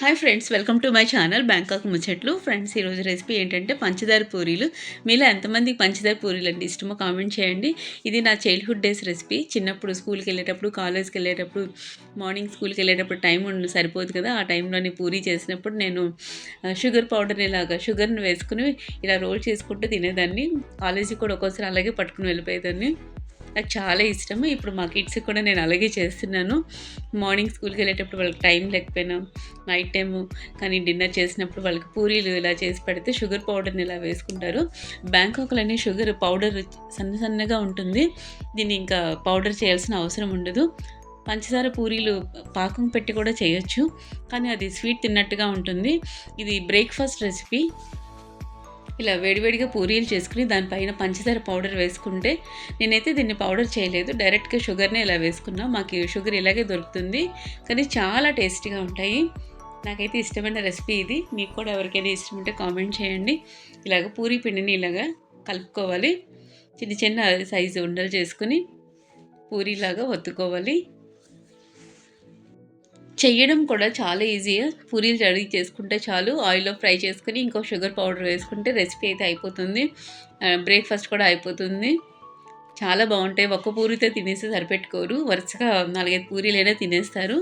Hi friends welcome to my channel Bangkok ముచ్చట్లు friends ఈరోజు recipe ఏంటంటే పంచదార పూరీలు. మీలో ఎంతమందికి పంచదార పూరీలు అంటే ఇష్టమో కామెంట్ చేయండి. ఇది నా చైల్డ్హుడ్ డేస్ రెసిపీ చిన్నప్పుడు స్కూల్కి వెళ్ళేటప్పుడు కాలేజ్కి వెళ్ళేటప్పుడు మార్నింగ్ స్కూల్కి వెళ్ళేటప్పుడు టైం సరిపోదు కదా. ఆ టైంలోని పూరీ చేసినప్పుడు నేను షుగర్ పౌడర్ని ఇలాగా షుగర్ని వేసుకుని ఇలా రోల్ చేసుకుంటూ తినేదాన్ని. కాలేజీకి కూడా ఒక్కోసారి అలాగే పట్టుకుని వెళ్ళిపోయేదాన్ని. నాకు చాలా ఇష్టము. ఇప్పుడు మా కిడ్స్కి కూడా నేను అలాగే చేస్తున్నాను. మార్నింగ్ స్కూల్కి వెళ్ళేటప్పుడు వాళ్ళకి టైం లేకపోయినా నైట్ టైము కానీ డిన్నర్ చేసినప్పుడు వాళ్ళకి పూరీలు ఇలా చేసి పెడితే షుగర్ పౌడర్ని ఇలా వేసుకుంటారు. బ్యాంకాక్లోనే షుగర్ పౌడర్ సన్న సన్నగా ఉంటుంది. దీన్ని ఇంకా పౌడర్ చేయాల్సిన అవసరం ఉండదు. పంచదార పూరీలు పాకం పెట్టి కూడా చేయొచ్చు. కానీ అది స్వీట్ తిన్నట్టుగా ఉంటుంది. ఇది బ్రేక్ఫాస్ట్ రెసిపీ. ఇలా వేడివేడిగా పూరీలు చేసుకుని దానిపైన పంచదార పౌడర్ వేసుకుంటే నేనైతే దీన్ని పౌడర్ చేయలేదు. డైరెక్ట్గా షుగర్నే ఇలా వేసుకున్నా. మాకు షుగర్ ఇలాగే దొరుకుతుంది. కానీ చాలా టేస్టీగా ఉంటాయి. నాకైతే ఇష్టమైన రెసిపీ ఇది. మీకు కూడా ఎవరికైనా ఇష్టం ఉంటే కామెంట్ చేయండి. ఇలాగ పూరీ పిండిని ఇలాగా కలుపుకోవాలి. చిన్న చిన్న సైజు ఉండలు చేసుకుని పూరీలాగా ఒత్తుకోవాలి. చేయడం కూడా చాలా ఈజీగా పూరీలు రెడీ చేసుకుంటే చాలు. ఆయిల్లో ఫ్రై చేసుకుని ఇంకో షుగర్ పౌడర్ వేసుకుంటే రెసిపీ అయితే అయిపోతుంది. బ్రేక్ఫాస్ట్ కూడా అయిపోతుంది. చాలా బాగుంటాయి. ఒక్క పూరితో తినేసి సరిపెట్టుకోరు. వరుసగా నాలుగైదు పూరీలైనా తినేస్తారు.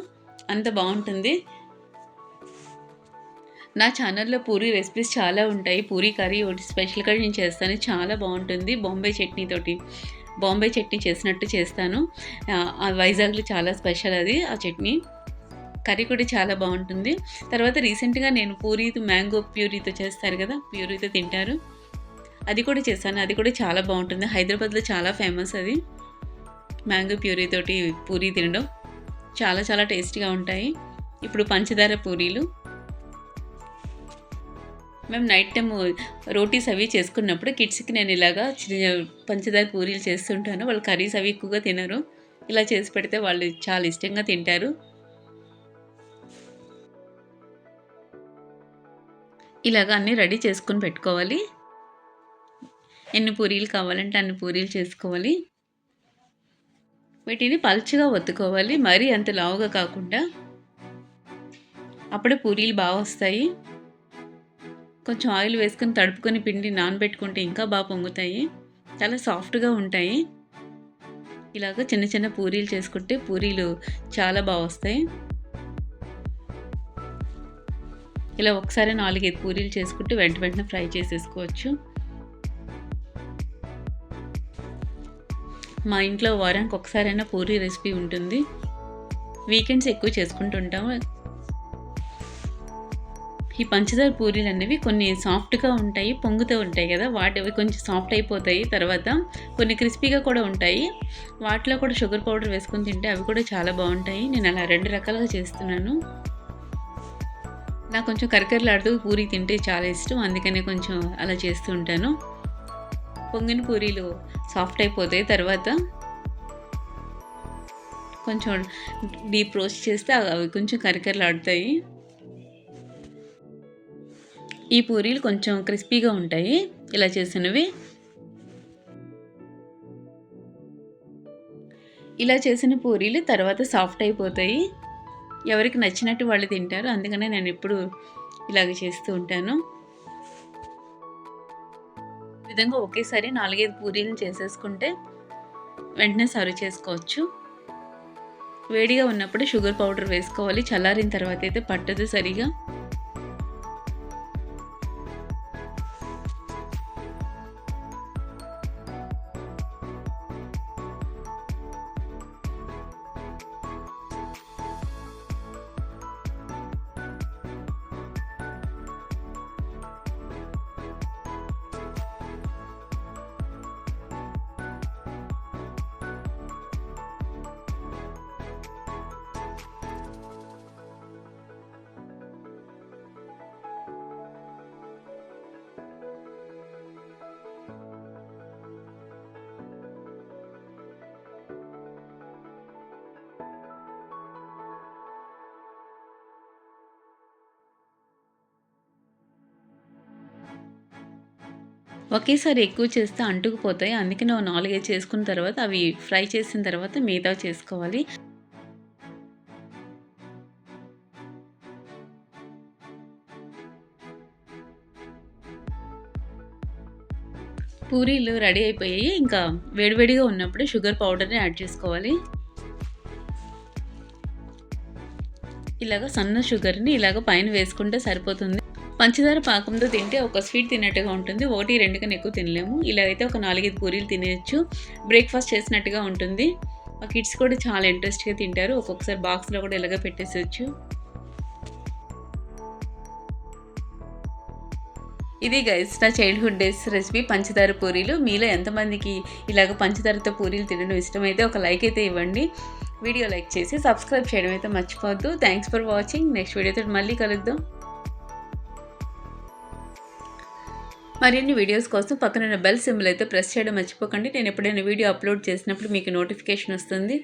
అంత బాగుంటుంది. నా ఛానల్లో పూరీ రెసిపీస్ చాలా ఉంటాయి. పూరీ కర్రీ ఒకటి స్పెషల్గా నేను చేస్తాను. చాలా బాగుంటుంది. బాంబే చట్నీతోటి బాంబే చట్నీ చేసినట్టు చేస్తాను. వైజాగ్లో చాలా స్పెషల్ అది ఆ చట్నీ. కర్రీ కూడా చాలా బాగుంటుంది. తర్వాత రీసెంట్గా నేను పూరీతో మ్యాంగో ప్యూరీతో చేస్తారు కదా ప్యూరీతో తింటారు. అది కూడా చేశాను. అది కూడా చాలా బాగుంటుంది. హైదరాబాద్లో చాలా ఫేమస్ అది. మ్యాంగో ప్యూరీతోటి పూరీ తినడం చాలా చాలా టేస్టీగా ఉంటాయి. ఇప్పుడు పంచదార పూరీలు. మేము నైట్ టైం రోటీస్ అవి చేసుకున్నప్పుడు కిడ్స్కి నేను ఇలాగా చిన్న పంచదార పూరీలు చేస్తుంటాను. వాళ్ళు కర్రీస్ అవి ఎక్కువగా తినరు. ఇలా చేసి పెడితే వాళ్ళు చాలా ఇష్టంగా తింటారు. ఇలాగ అన్నీ రెడీ చేసుకొని పెట్టుకోవాలి. ఎన్ని పూరీలు కావాలంటే అన్ని పూరీలు చేసుకోవాలి. వీటిని పల్చగా ఒత్తుకోవాలి. మరీ అంత లావుగా కాకుండా. అప్పుడే పూరీలు బాగా వస్తాయి. కొంచెం ఆయిల్ వేసుకొని తడుపుకొని పిండి నానబెట్టుకుంటే ఇంకా బాగా పొంగుతాయి. చాలా సాఫ్ట్గా ఉంటాయి. ఇలాగ చిన్న చిన్న పూరీలు చేసుకుంటే పూరీలు చాలా బాగా వస్తాయి. ఇలా ఒకసారి నాలుగైదు పూరీలు చేసుకుంటూ వెంట వెంటనే ఫ్రై చేసేసుకోవచ్చు. మా ఇంట్లో వారానికి ఒకసారైనా పూరీ రెసిపీ ఉంటుంది. వీకెండ్స్ ఎక్కువ చేసుకుంటుంటాము ఈ పంచదార పూరీలు అనేవి కొన్ని సాఫ్ట్గా ఉంటాయి పొంగుతూ ఉంటాయి కదా. వాటి అవి కొంచెం సాఫ్ట్ అయిపోతాయి. తర్వాత కొన్ని క్రిస్పీగా కూడా ఉంటాయి. వాటిలో కూడా షుగర్ పౌడర్ వేసుకొని తింటే అవి కూడా చాలా బాగుంటాయి. నేను అలా రెండు రకాలుగా చేస్తున్నాను. నాకు కొంచెం కరకరలాడుతూ పూరి తింటే చాలా ఇష్టం. అందుకనే కొంచెం అలా చేస్తూ ఉంటాను. పొంగిన పూరీలు సాఫ్ట్ అయిపోతాయి. తర్వాత కొంచెం డీప్ రోస్ట్ చేస్తే అవి కొంచెం కరకరలాడుతాయి. ఈ పూరీలు కొంచెం క్రిస్పీగా ఉంటాయి. ఇలా చేసినవి. ఇలా చేసిన పూరీలు తర్వాత సాఫ్ట్ అయిపోతాయి. ఎవరికి నచ్చినట్టు వాళ్ళు తింటారు. అందుకనే నేను ఎప్పుడు ఇలాగ చేస్తూ ఉంటాను. విధంగా ఒకేసారి నాలుగైదు పూరీలు చేసేసుకుంటే వెంటనే సర్వ్ చేసుకోవచ్చు. వేడిగా ఉన్నప్పుడు షుగర్ పౌడర్ వేసుకోవాలి. చల్లారిన తర్వాత అయితే పట్టదు సరిగా. ఒకేసారి ఎక్కువ చేస్తే అంటుకుపోతాయి. అందుకే నువ్వు నాలుగే చేసుకున్న తర్వాత అవి ఫ్రై చేసిన తర్వాత మిగతా చేసుకోవాలి. పూరీలు రెడీ అయిపోయాయి. ఇంకా వేడివేడిగా ఉన్నప్పుడు షుగర్ పౌడర్ని యాడ్ చేసుకోవాలి. ఇలాగ సన్న షుగర్ని ఇలాగ పైన వేసుకుంటే సరిపోతుంది. పంచదార పాకంతో తింటే ఒక స్వీట్ తిన్నట్టుగా ఉంటుంది. ఒకటి రెండు కన్నా ఎక్కువ తినలేము. ఇలా అయితే ఒక నాలుగైదు పూరీలు తినేయచ్చు. బ్రేక్ఫాస్ట్ చేసినట్టుగా ఉంటుంది. మా కిడ్స్ కూడా చాలా ఇంట్రెస్ట్గా తింటారు. ఒక్కొక్కసారి బాక్స్లో కూడా ఇలాగ పెట్టేసొచ్చు ఇది గైస్ నా చైల్డ్హుడ్ డేస్ రెసిపీ పంచదార పూరీలు. మీలో ఎంతమందికి ఇలాగ పంచదారతో పూరీలు తినడం ఇష్టమైతే ఒక లైక్ అయితే ఇవ్వండి. వీడియో లైక్ చేసి సబ్స్క్రైబ్ చేయడం అయితే మర్చిపోవద్దు. థ్యాంక్స్ ఫర్ వాచింగ్ నెక్స్ట్ వీడియోతో మళ్ళీ కలుద్దాం. మరిన్ని వీడియోస్ కోసం పక్కన బెల్ సింబల్ అయితే ప్రెస్ చేయడం మర్చిపోకండి. నేను ఎప్పుడైనా వీడియో అప్లోడ్ చేసినప్పుడు మీకు నోటిఫికేషన్ వస్తుంది.